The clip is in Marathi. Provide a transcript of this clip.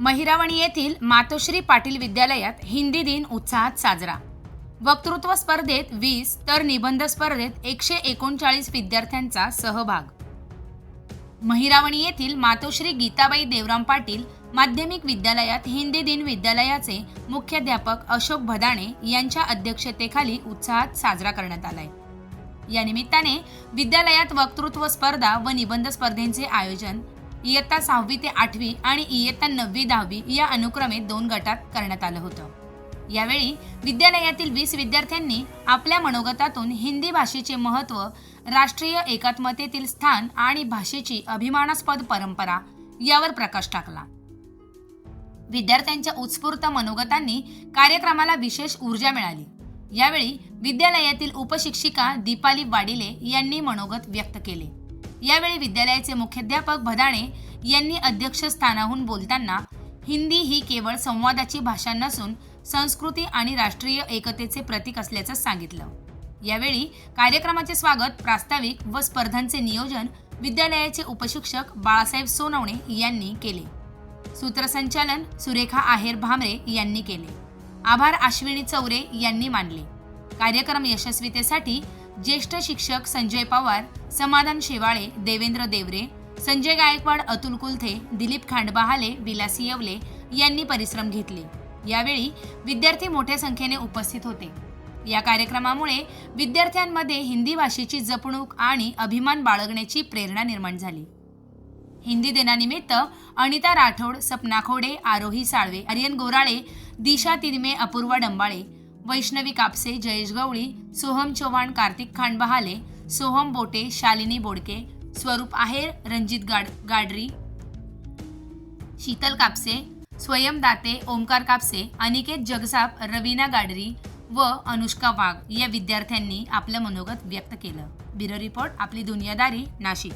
महिरावणी येथील मातोश्री पाटील विद्यालयात हिंदी दिन उत्साहात साजरा. वक्तृत्व स्पर्धेत वीस तर निबंध स्पर्धेत एकशे एकोणचाळीस विद्यार्थ्यांचा सहभाग. महिरावणी येथील मातोश्री गीताबाई देवराम पाटील माध्यमिक विद्यालयात हिंदी दिन विद्यालयाचे मुख्याध्यापक अशोक भदाणे यांच्या अध्यक्षतेखाली उत्साहात साजरा करण्यात आलाय. या निमित्ताने विद्यालयात वक्तृत्व स्पर्धा व निबंध स्पर्धेंचे आयोजन इयत्ता सहावी ते आठवी आणि इयत्ता नववी दहावी या अनुक्रमे दोन गटात करण्यात आलं होतं. यावेळी विद्यालयातील वीस विद्यार्थ्यांनी आपल्या मनोगतातून हिंदी भाषेचे महत्त्व राष्ट्रीय एकात्मतेतील स्थान आणि भाषेची अभिमानास्पद परंपरा यावर प्रकाश टाकला. विद्यार्थ्यांच्या उत्स्फूर्त मनोगतांनी कार्यक्रमाला विशेष ऊर्जा मिळाली. यावेळी विद्यालयातील उपशिक्षिका दीपाली वाडिले यांनी मनोगत व्यक्त केले. यावेळी विद्यालयाचे मुख्याध्यापक भदाणे यांनी अध्यक्षस्थानाहून बोलताना हिंदी ही केवळ संवादाची भाषा नसून संस्कृती आणि राष्ट्रीय एकतेचे प्रतीक असल्याचं सांगितलं. यावेळी कार्यक्रमाचे स्वागत प्रास्ताविक व स्पर्धांचे नियोजन विद्यालयाचे उपशिक्षक बाळासाहेब सोनवणे यांनी केले. सूत्रसंचालन सुरेखा आहेर भामरे यांनी केले. आभार अश्विनी चौरे यांनी मानले. कार्यक्रम यशस्वीतेसाठी ज्येष्ठ शिक्षक संजय पवार समाधान शेवाळे देवेंद्र देवरे संजय गायकवाड अतुल कुलथे दिलीप खांडबहाले विलासी येवले यांनी परिश्रम घेतले. यावेळी विद्यार्थी मोठ्या संख्येने उपस्थित होते. या कार्यक्रमामुळे विद्यार्थ्यांमध्ये हिंदी भाषेची जपणूक आणि अभिमान बाळगण्याची प्रेरणा निर्माण झाली. हिंदी दिनानिमित्त अनिता राठोड सपना खोडे आरोही साळवे आर्यन गोराळे दिशा तिरमे अपूर्वा डंबाळे वैष्णवी कापसे जयेश गवळी सोहम चव्हाण कार्तिक खांडबहाले सोहम बोटे शालिनी बोडके स्वरूप आहेर रणजित गाड गाडरी शीतल कापसे स्वयं दाते ओमकार कापसे अनिकेत जगसाप रवीना गाडरी व अनुष्का वाघ या विद्यार्थ्यांनी आपलं मनोगत व्यक्त केलं. ब्युरो रिपोर्ट आपली दुनियादारी नाशिक.